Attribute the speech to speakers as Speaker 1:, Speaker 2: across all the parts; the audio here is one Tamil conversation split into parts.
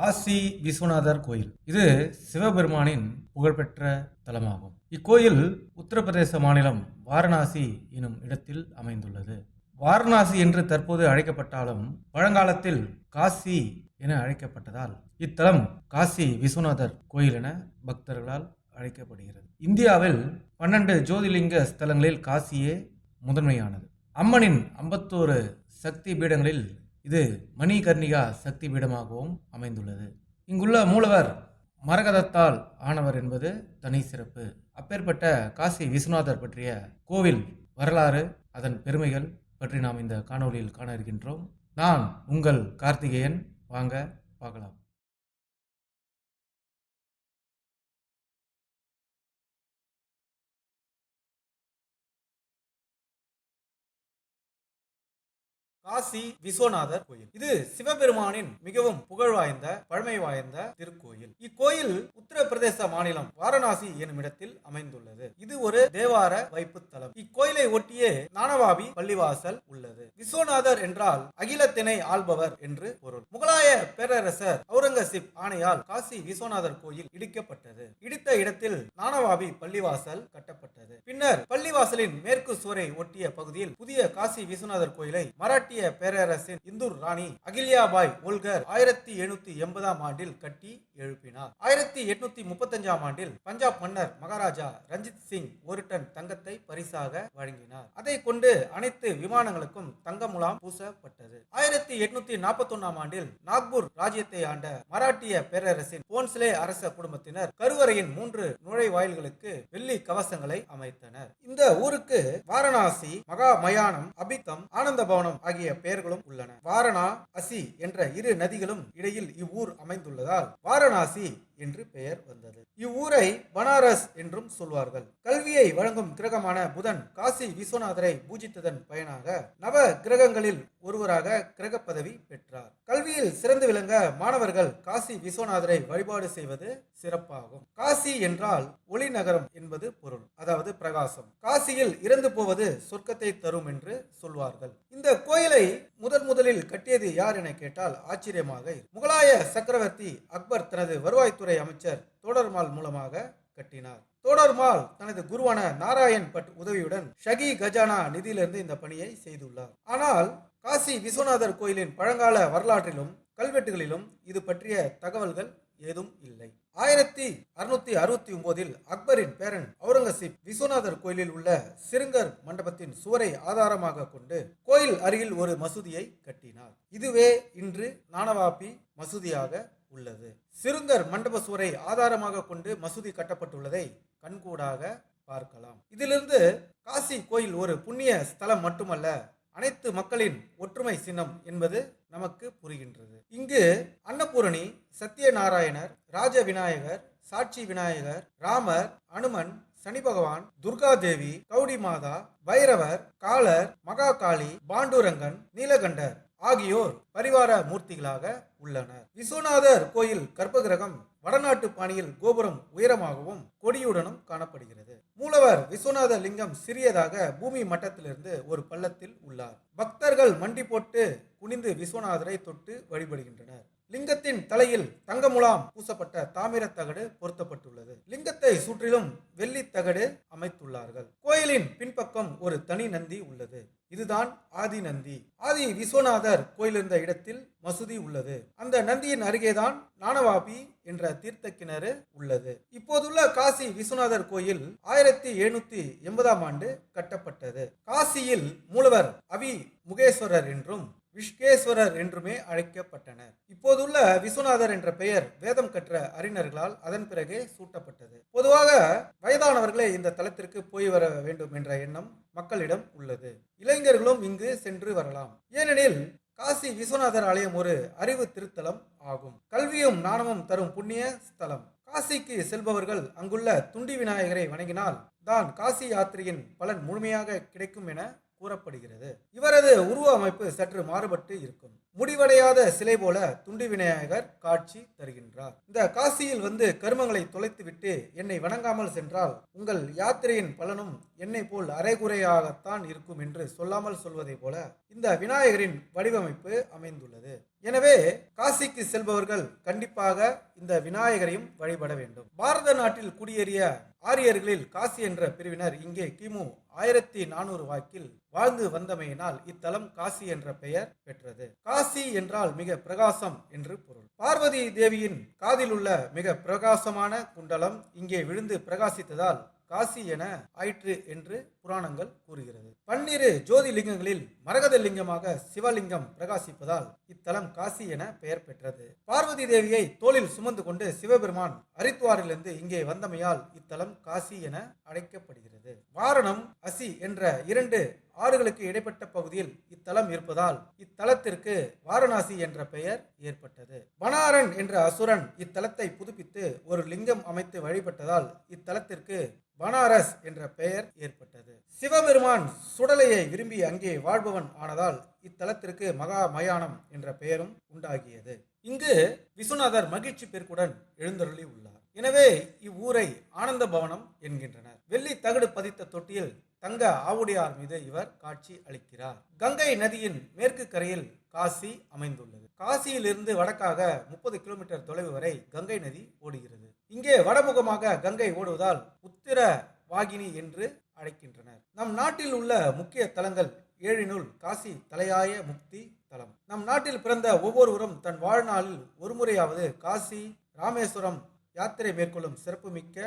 Speaker 1: காசி விஸ்வநாதர் கோயில். இது சிவபெருமானின் புகழ்பெற்ற தலமாகும். இக்கோயில் உத்தரப்பிரதேச மாநிலம் வாரணாசி எனும் இடத்தில் அமைந்துள்ளது. வாரணாசி என்று தற்போது அழைக்கப்பட்டாலும் பழங்காலத்தில் காசி என அழைக்கப்பட்டதால் இத்தலம் காசி விஸ்வநாதர் கோயில் என பக்தர்களால் அழைக்கப்படுகிறது. இந்தியாவில் பன்னெண்டு ஜோதிலிங்க ஸ்தலங்களில் காசியே முதன்மையானது. அம்மனின் ஐம்பத்தோரு சக்தி பீடங்களில் இது மணிகர்ணிகா சக்தி பீடமாகவும் அமைந்துள்ளது. இங்குள்ள மூலவர் மரகதத்தால் ஆனவர் என்பது தனி சிறப்பு. அப்பேற்பட்ட காசி விஸ்வநாதர் பற்றிய கோவில் வரலாறு அதன் பெருமைகள் பற்றி நாம் இந்த காணொளியில் காண இருக்கின்றோம். நான் உங்கள் கார்த்திகேயன். வாங்க பார்க்கலாம். காசி விஸ்வநாதர் கோயில். இது சிவபெருமானின் மிகவும் புகழ் வாய்ந்த பழமை வாய்ந்த திருக்கோயில். இக்கோயில் உத்தரப்பிரதேச மாநிலம் வாரணாசி எனும் இடத்தில் அமைந்துள்ளது. இது ஒரு தேவார வைப்பு தலம் இக்கோயிலை ஒட்டியே நானவாபி பள்ளிவாசல் உள்ளது. விஸ்வநாதர் என்றால் அகிலத்தினை ஆள்பவர் என்று பொருள். முகலாய பேரரசர் அவுரங்கசீப் ஆணையால் காசி விஸ்வநாதர் கோயில் இடிக்கப்பட்டது. இடித்த இடத்தில் நானவாபி பள்ளிவாசல் கட்டப்பட்டது. பின்னர் பள்ளிவாசலின் மேற்கு சுவரை ஒட்டிய பகுதியில் புதிய காசி விஸ்வநாதர் கோயிலை மராட்டிய பேரரசின் இந்தூர் ராணி அகில்யாபாய் ஓல்கர் ஆயிரத்தி எழுநூத்தி எண்பதாம் ஆண்டில் கட்டி எழுப்பினார். ஆயிரத்தி எட்நூத்தி முப்பத்தஞ்சாம் ஆண்டில் பஞ்சாப் மன்னர் மகாராஜா ரஞ்சித் சிங் ஒரு டன் தங்கத்தை பரிசாக வழங்கினார். அதை கொண்டு அனைத்து விமானங்களுக்கும் தங்க முலாம் பூசப்பட்டது. ஆயிரத்தி எட்நூத்தி நாற்பத்தி ஒன்னாம் ஆண்டில் நாக்பூர் ராஜ்யத்தை ஆண்ட மராட்டிய பேரரசின் போன்ஸ்லே அரச குடும்பத்தினர் கருவறையின் மூன்று நுழைவாயில்களுக்கு வெள்ளி கவசங்களை அமைத்தனர். இந்த ஊருக்கு வாரணாசி மகா மயானம் அபித்தம் ஆனந்த பவனம் ஆகிய பெயர்களும் உள்ளன. வாரணா அசி என்ற இரு நதிகளும் இடையில் இவ்வூர் அமைந்துள்ளதால் வாரணாசி என்று பெயர் வந்தது. இவ்வூரை பனாரஸ் என்றும் சொல்வார்கள். கல்வியை வழங்கும் கிரகமான புதன் காசி விஸ்வநாதரை பூஜித்ததன் பயனாக நவ கிரகங்களில் ஒருவராக கிரக பதவி பெற்றார். கல்வியில் சிறந்து விளங்க மாணவர்கள் காசி விஸ்வநாதரை வழிபாடு செய்வது சிறப்பாகும். காசி என்றால் ஒளி நகரம் என்பது பொருள் அதாவது பிரகாசம். காசியில் இறந்து போவது சொர்க்கத்தை தரும் என்று சொல்வார்கள். இந்த கோயிலை முதன் முதலில் கட்டியது யார் என கேட்டால் ஆச்சரியமாக முகலாய சக்கரவர்த்தி அக்பர் தனது வருவாய்த்துறை அமைச்சர் தோடர்மால் மூலமாக கட்டினார். தோடர்மால் தனது குருவான நாராயண் பட் உதவியுடன் ஷகி கஜானா நிதியிலிருந்து இந்த பணியை செய்துள்ளார். ஆனால் காசி விஸ்வநாதர் கோயிலின் பழங்கால வரலாற்றிலும் கல்வெட்டுகளிலும் இது பற்றிய தகவல்கள் ஏதும் இல்லை. ஆயிரத்தி அறுநூத்தி அறுபத்தி ஒன்பதில் அக்பரின் பேரன் அவுரங்கசீப் விஸ்வநாதர் கோயிலில் உள்ள சிறுங்கர் மண்டபத்தின் சுவரை ஆதாரமாக கொண்டு கோயில் அருகில் ஒரு மசூதியை கட்டினார். இதுவே இன்று நானவாபி மசூதியாக உள்ளது. சிறுங்கர் மண்டப சுவரை ஆதாரமாக கொண்டு மசூதி கட்டப்பட்டுள்ளதை கண்கூடாக பார்க்கலாம். இதிலிருந்து காசி கோயில் ஒரு புண்ணிய ஸ்தலம் மட்டுமல்ல அனைத்து மக்களின் ஒற்றுமை சின்னம் என்பது நமக்கு புரிகின்றது. இங்கு அன்னபூரணி சத்யநாராயணர் ராஜ விநாயகர் சாட்சி விநாயகர் ராமர் அனுமன் சனி பகவான் துர்காதேவி கௌடி மாதா பைரவர் காலர் மகாகாளி பாண்டுரங்கன் நீலகண்டர் ஆகியோர் பரிவார மூர்த்திகளாக உள்ளனர். விஸ்வநாதர் கோயில் கர்ப்பகிரகம் வடநாட்டு பாணியில் கோபுரம் உயரமாகவும் கொடியுடனும் காணப்படுகிறது. மூலவர் விஸ்வநாத லிங்கம் சிறியதாக பூமி மட்டத்திலிருந்து ஒரு பள்ளத்தில் உள்ளார். பக்தர்கள் மண்டி போட்டு குனிந்து விஸ்வநாதரை தொட்டு வழிபடுகின்றனர். லிங்கத்தின் தலையில் தங்கமுலாம் பூசப்பட்ட தாமிர தகடு பொருத்தப்பட்டுள்ளது. லிங்கத்தை சுற்றிலும் வெள்ளி தகடு அமைத்துள்ளார்கள். கோயிலின் பின்பக்கம் ஒரு தனி நந்தி உள்ளது. இதுதான் ஆதி நந்தி. ஆதி விஸ்வநாதர் கோயில் இருந்த இடத்தில் மசூதி உள்ளது. அந்த நந்தியின் அருகேதான் நானவாபி என்ற தீர்த்த கிணறு உள்ளது. இப்போதுள்ள காசி விஸ்வநாதர் கோயில் ஆயிரத்தி எழுநூத்தி எண்பதாம் ஆண்டு கட்டப்பட்டது. காசியில் மூலவர் அவி முகேஸ்வரர் என்றும் விஷ்கேஸ்வரர் என்றுமே அழைக்கப்பட்டனர். இப்போதுள்ள விஸ்வநாதர் என்ற பெயர் வேதம் கற்ற அறிஞர்களால் அதன் பிறகே சூட்டப்பட்டது. பொதுவாக வயதானவர்களே இந்த தலத்திற்கு போய் வர வேண்டும் என்ற எண்ணம் மக்களிடம் உள்ளது. இளைஞர்களும் இங்கு சென்று வரலாம். ஏனெனில் காசி விஸ்வநாதர் ஆலயம் ஒரு அறிவு திருத்தலம் ஆகும். கல்வியும் நாணமும் தரும் புண்ணிய ஸ்தலம். காசிக்கு செல்பவர்கள் அங்குள்ள துண்டி விநாயகரை வணங்கினால் தான் காசி யாத்திரையின் பலன் முழுமையாக கிடைக்கும் என கூறப்படுகிறது. இவரது உருவ அமைப்பு சற்று மாறுபட்டு இருக்கும். முடிவடையாத சிலை போல துண்டி விநாயகர் காட்சி தருகின்றார். இந்த காசியில் வந்து கருமங்களை தொலைத்துவிட்டு என்னை வணங்காமல் சென்றால் உங்கள் யாத்திரையின் பலனும் என்னை போல் அரைகுறையாகத்தான் இருக்கும் என்று சொல்லாமல் சொல்வதை போல இந்த விநாயகரின் வடிவமைப்பு அமைந்துள்ளது. எனவே காசிக்கு செல்பவர்கள் கண்டிப்பாக இந்த விநாயகரையும் வழிபட வேண்டும். பாரத நாட்டில் குடியேறிய ஆரியர்களில் காசி என்ற பிரிவினர் இங்கே கிமு ஆயிரத்தி நானூறு வாக்கில் வாழ்ந்து வந்தமையினால் இத்தலம் காசி என்ற பெயர் பெற்றது. காசி காசி என்றால் மிக பிரகாசம் என்று பொருள். பார்வதி தேவியின் காதில் உள்ள மிக பிரகாசமான குண்டலம் இங்கே விழுந்து பிரகாசித்ததால் காசி என ஆயிற்று என்று புராணங்கள் கூறுகிறது. பன்னிரு ஜோதிலிங்கங்களில் மரகத லிங்கமாக சிவலிங்கம் பிரகாசிப்பதால் இத்தலம் காசி என பெயர் பெற்றது. பார்வதி தேவியை தோளில் சுமந்து கொண்டு சிவபெருமான் ஹரித்வாரிலிருந்து இங்கே வந்தமையால் இத்தலம் காசி என அழைக்கப்படுகிறது. வாரணம் அசி என்ற இரண்டு ஆறுகளுக்கு இடைப்பட்ட பகுதியில் இத்தலம் இருப்பதால் இத்தலத்திற்கு வாரணாசி என்ற பெயர் ஏற்பட்டது. வனாரன் என்ற அசுரன் இத்தலத்தை புதுப்பித்து ஒரு லிங்கம் அமைத்து வழிபட்டதால் இத்தலத்திற்கு பனாரஸ் என்ற பெயர் ஏற்பட்டது. சிவபெருமான் சுடலையை விரும்பி அங்கே வாழ்பவன் ஆனதால் இத்தலத்திற்கு மகா மயானம் என்ற பெயரும் உண்டாகியது. இங்கு விஸ்வநாதர் மகிழ்ச்சி பெருக்குடன் எழுந்தருளி உள்ளார். எனவே இவ்வூரை ஆனந்த பவனம் என்கின்றனர். வெள்ளி தகடு பதித்த தொட்டியில் தங்க ஆவுடையார் மீது இவர் காட்சி அளிக்கிறார். கங்கை நதியின் மேற்கு கரையில் காசி அமைந்துள்ளது. காசியிலிருந்து வடக்காக முப்பது கிலோமீட்டர் தொலைவு வரை கங்கை நதி ஓடுகிறது. இங்கே வடமுகமாக கங்கை ஓடுவதால் உத்திர வாகினி என்று அழைக்கின்றனர். நம் நாட்டில் உள்ள முக்கிய தலங்கள் ஏழினுள் காசி தலையாய முக்தி தலம். நம் நாட்டில் பிறந்த ஒவ்வொருவரும் தன் வாழ்நாளில் ஒருமுறையாவது காசி ராமேஸ்வரம் யாத்திரை மேற்கொள்ளும் சிறப்புமிக்க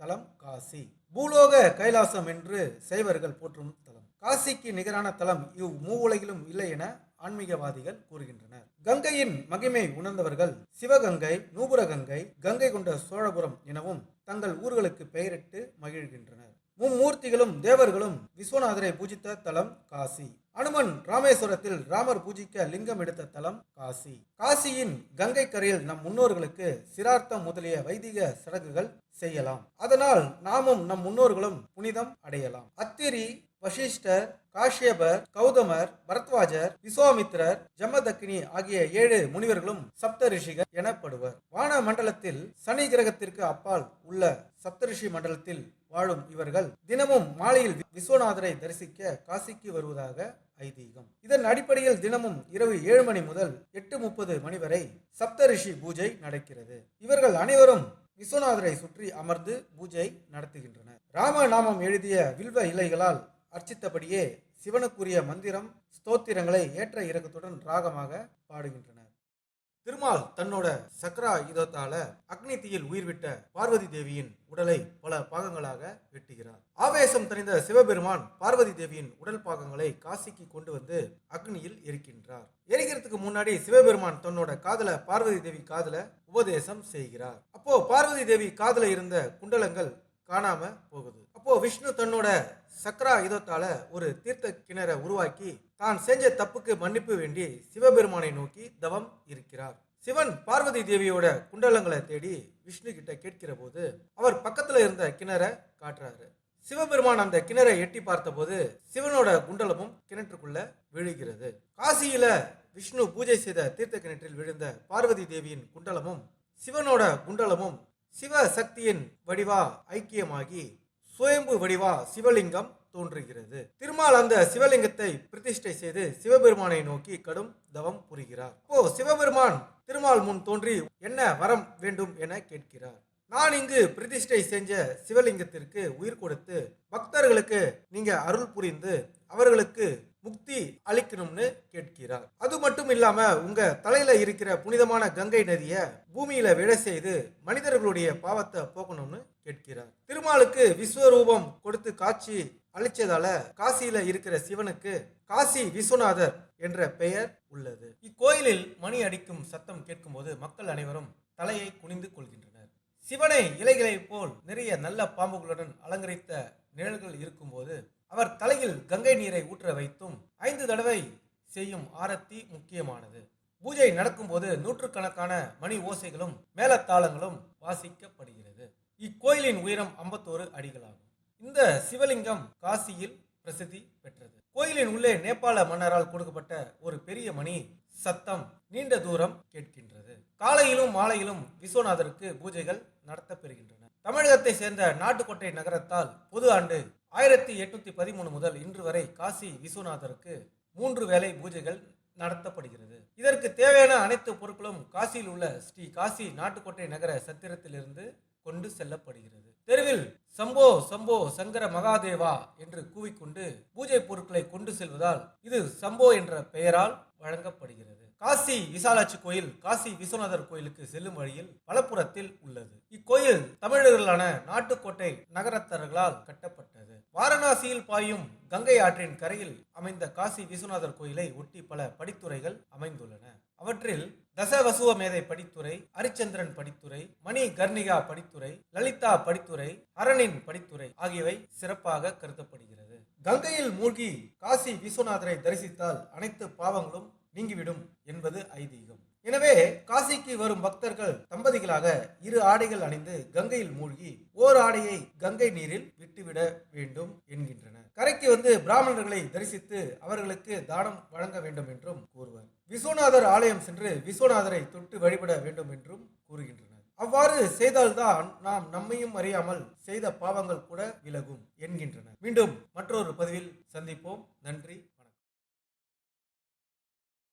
Speaker 1: தலம் காசி. பூலோக கைலாசம் என்று சைவர்கள் போற்றும் தலம். காசிக்கு நிகரான தலம் இவ் மூவுலகிலும் இல்லை என ஆன்மீகவாதிகள் கூறுகின்றனர். கங்கையின் மகிமை உணர்ந்தவர்கள் சிவகங்கை நூபுரகங்கை கங்கை கொண்ட சோழபுரம் எனவும் தங்கள் ஊர்களுக்கு பெயரிட்டு மகிழ்கின்றனர். மும்மூர்த்திகளும் தேவர்களும் விஸ்வநாதரை பூஜித்த தலம் காசி. அனுமன் ராமேஸ்வரத்தில் ராமர் பூஜிக்க லிங்கம் எடுத்த தலம் காசி. காசியின் கங்கை கரையில் நம் முன்னோர்களுக்கு சிரார்த்தம் முதலிய வைதிக சடங்குகள் செய்யலாம். அதனால் நாமும் நம் முன்னோர்களும் புனிதம் அடையலாம். அத்திரி வசிஷ்டர் காஷ்யபர் கௌதமர் பரத்வாஜர் விஸ்வாமித்திரர் ஜமதக்கினி ஆகிய ஏழு முனிவர்களும் சப்த ரிஷிகள் எனப்படுவர். வான மண்டலத்தில் சனி கிரகத்திற்கு அப்பால் உள்ள சப்தரிஷி மண்டலத்தில் வாழும் இவர்கள் தினமும் மாலையில் விஸ்வநாதரை தரிசிக்க காசிக்கு வருவதாக ஐதீகம். இதன் அடிப்படையில் தினமும் இரவு ஏழு மணி முதல் எட்டு முப்பது மணி வரை சப்தரிஷி பூஜை நடக்கிறது. இவர்கள் அனைவரும் விஸ்வநாதரை சுற்றி அமர்ந்து பூஜை நடத்துகின்றனர். ராமநாமம் எழுதிய வில்வ இலைகளால் அர்ச்சித்தபடியே சிவனுக்குரிய மந்திரம் ஸ்தோத்திரங்களை ஏற்ற இறக்கத்துடன் ராகமாக பாடுகின்றனர். திருமால் தன்னோட சக்ரா யுதத்தால அக்னி தீயில் உயிர்விட்ட பார்வதி தேவியின் உடலை பல பாகங்களாக வெட்டுகிறார். ஆவேசம் தெரிந்த சிவபெருமான் பார்வதி தேவியின் உடல் பாகங்களை காசிக்கு கொண்டு வந்து அக்னியில் எரிக்கின்றார். எரிக்கிறதுக்கு முன்னாடி சிவபெருமான் தன்னோட காதல பார்வதி தேவி காதல உபதேசம் செய்கிறார். அப்போ பார்வதி தேவி காதல இருந்த குண்டலங்கள் காணாம போகுது. அப்போ விஷ்ணு தன்னோட சக்ரா யுதத்தால ஒரு தீர்த்த கிணற உருவாக்கி தான் செஞ்ச தப்புக்கு மன்னிப்பு வேண்டி சிவபெருமானை நோக்கி தவம் இருக்கிறார். சிவன் பார்வதி தேவியோட குண்டலங்களை தேடி விஷ்ணு கிட்ட கேட்கிற போது அவர் பக்கத்துல இருந்த கிணற காட்டுறாரு. சிவபெருமான் அந்த கிணறை எட்டி பார்த்தபோது சிவனோட குண்டலமும் கிணற்றுக்குள்ள விழுகிறது. காசியில விஷ்ணு பூஜை செய்த தீர்த்த கிணற்றில் விழுந்த பார்வதி தேவியின் குண்டலமும் சிவனோட குண்டலமும் சிவ சக்தியின் வடிவா ஐக்கியமாகி சுயம்பு வடிவா சிவலிங்கம் தோன்றுகிறது. திருமால் அந்த சிவலிங்கத்தை பிரதிஷ்டை செய்து சிவபெருமானை நோக்கி கடும் தவம் புரிகிறார். அப்போ சிவபெருமான் திருமால் முன் தோன்றி என்ன வரம் வேண்டும் என கேட்கிறார். நான் இங்கு பிரதிஷ்டை செஞ்ச சிவலிங்கத்திற்கு உயிர் கொடுத்து பக்தர்களுக்கு நீங்க அருள் புரிந்து அவர்களுக்கு முக்தி அளிக்கணும்னு கேட்கிறார். அது மட்டும் இல்லாம உங்க தலையில இருக்கிற புனிதமான கங்கை நதியை பூமியில விழ செய்து மனிதர்களுடைய பாவத்தை போக்கணும்னு கேட்கிறார். திருமாலுக்கு விஸ்வரூபம் கொடுத்து காட்சி அளிச்சதால காசியில இருக்கிற சிவனுக்கு காசி விஸ்வநாதர் என்ற பெயர் உள்ளது. இக்கோயிலில் மணி அடிக்கும் சத்தம் கேட்கும்போது மக்கள் அனைவரும் தலையை குனிந்து கொள்கின்றனர். சிவனை இலைகளைப் போல் நிறைய நல்ல பாம்புகளுடன் அலங்கரித்த நிழல்கள் இருக்கும்போது அவர் தலையில் கங்கை நீரை ஊற்ற வைத்தும் ஐந்து தடவை செய்யும் ஆரத்தி முக்கியமானது. பூஜை நடக்கும்போது நூற்றுக்கணக்கான மணி ஓசைகளும் மேளத்தாளங்களும் வாசிக்கப்படுகிறது. இக்கோயிலின் உயரம் ஐம்பத்தோரு அடிகளாகும். இந்த சிவலிங்கம் காசியில் பிரசித்தி பெற்றது. கோயிலின் உள்ளே நேபாள மன்னரால் கொடுக்கப்பட்ட ஒரு பெரிய மணி சத்தம் நீண்ட தூரம் கேட்கின்றது. காலையிலும் மாலையிலும் விஸ்வநாதருக்கு பூஜைகள் நடத்தப்பெறுகின்றன. தமிழகத்தை சேர்ந்த நாட்டுக்கோட்டை நகரத்தால் பொது ஆண்டு ஆயிரத்தி எட்நூத்தி பதிமூணு முதல் இன்று வரை காசி விஸ்வநாதருக்கு மூன்று வேளை பூஜைகள் நடத்தப்படுகிறது. இதற்கு தேவையான அனைத்து பொருட்களும் காசியில் உள்ள ஸ்ரீ காசி நாட்டுக்கோட்டை நகர சத்திரத்திலிருந்து கொண்டு செல்லப்படுகிறது. தெருவில் சம்போ சம்போ சங்கர மகாதேவா என்று கூவிக்கொண்டு பூஜை பொருட்களை கொண்டு செல்வதால் இது சம்போ என்ற பெயரால் வழங்கப்படுகிறது. காசி விசாலாட்சி கோயில் காசி விஸ்வநாதர் கோயிலுக்கு செல்லும் வழியில் வலப்புறத்தில் உள்ளது. இக்கோயில் தமிழர்களான நாட்டுக்கோட்டை நகரத்தர்களால் கட்டப்பட்டது. வாரணாசியில் பாயும் கங்கை ஆற்றின் கரையில் அமைந்த காசி விஸ்வநாதர் கோயிலை ஒட்டி பல படித்துறைகள் அமைந்துள்ளன. அவற்றில் தசவசுவ மேதை படித்துறை ஹரிச்சந்திரன் படித்துறை மணி கர்ணிகா படித்துறை லலிதா படித்துறை அரணின் படித்துறை ஆகியவை சிறப்பாக கருதப்படுகிறது. கங்கையில் மூழ்கி காசி விஸ்வநாதரை தரிசித்தால் அனைத்து பாவங்களும் நீங்கிவிடும் என்பது ஐதீகம். எனவே காசிக்கு வரும் பக்தர்கள் தம்பதிகளாக இரு ஆடைகள் அணிந்து கங்கையில் மூழ்கி ஓர் ஆடையை கங்கை நீரில் விட்டுவிட வேண்டும் என்கின்றனர். கரைக்கு வந்து பிராமணர்களை தரிசித்து அவர்களுக்கு தானம் வழங்க வேண்டும் என்றும் கூறுவர். விஸ்வநாதர் ஆலயம் சென்று விஸ்வநாதரை தொட்டு வழிபட வேண்டும் என்றும் கூறுகின்றனர். அவ்வாறு செய்தால்தான் நாம் நம்மையும் அறியாமல் செய்த பாவங்கள் கூட விலகும் என்கின்றனர். மீண்டும் மற்றொரு பதிவில் சந்திப்போம். நன்றி.